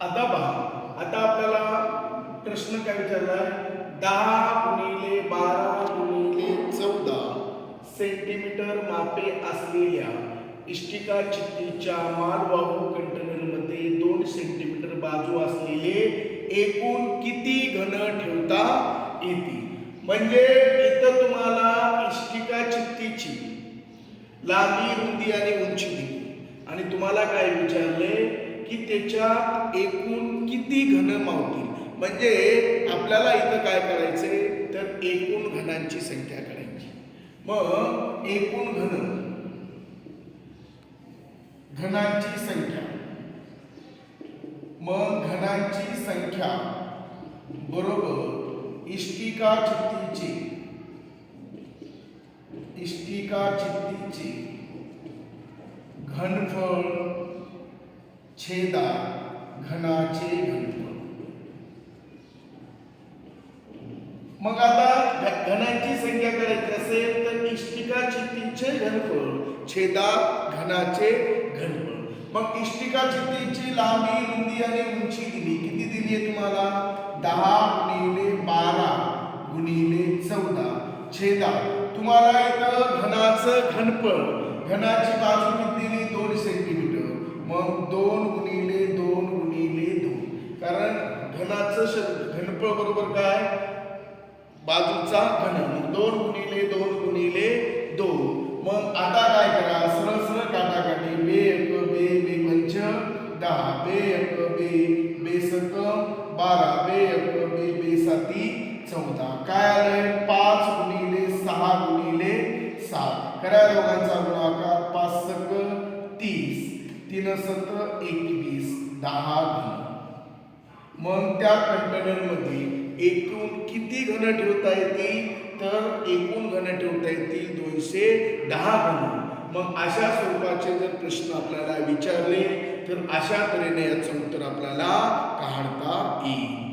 आता पहा आता आपल्याला प्रश्न काय विचारलाय दहा गुणिले बारा गुणिले चौदा सेंटीमीटर मापे असलेल्या इष्टिका चित्तीच्या मालवाहू कंटेनरमध्ये दोन सेंटीमीटर बाजू असलेले एकूण किती घन ठेवता येतील? म्हणजे इथं तुम्हाला इष्टिका चित्तीची लांबी रुंदी आणि उंची दिली आणि तुम्हाला काय विचारले की त्याच्यात एकूण किती घन मावतील? म्हणजे आपल्याला इथं काय करायचंय? तर एकूण घनांची संख्या करायची मग एकूण घन. घनांची संख्या. मग घनांची संख्या बरोबर इष्टिका चित्तीची इष्टिका चित्तीची घनफळ छेदा घनाचे घनफळ मग आता घनांची संख्या करायची असेल तर इष्टिका चित्तीचे घनफळ. छेदा घनाचे घनफळ. मग इष्टिका चित्तीची लांबी रुंदी आणि उंची दिली. किती दिली आहे तुम्हाला? दहा गुणिले बारा गुणिले चौदा. छेदा. तुम्हाला इथं घनाचं घनफळ. घनाची बाजू किती दिली? दोन सेंटीमीटर मग दोन श- बरोबर काय? बाजूचा घन. दोन गुणिले दोन गुणिले दोन. मग आता काय करा? सरळ सरळ काटाकाटी. बे एक बे बे पंच दहा. बे एक बे बे सक बारा. बे एक बे बे साती. चौदा. काय आले पाच गुणिले सहा गुणिले सात. करा दोघांचा गुणाकार पाच सक तीस. तीन सत्र एकवीस. दहा गुण. मग त्या कंटेनरमध्ये एकूण किती घन ठेवता येतील? तर एकूण घन ठेवता येतील दोनशे दहा घन. मग अशा स्वरूपाचे जर प्रश्न आपल्याला विचारले तर अशा तऱ्हेने याचं उत्तर आपल्याला काढता येईल.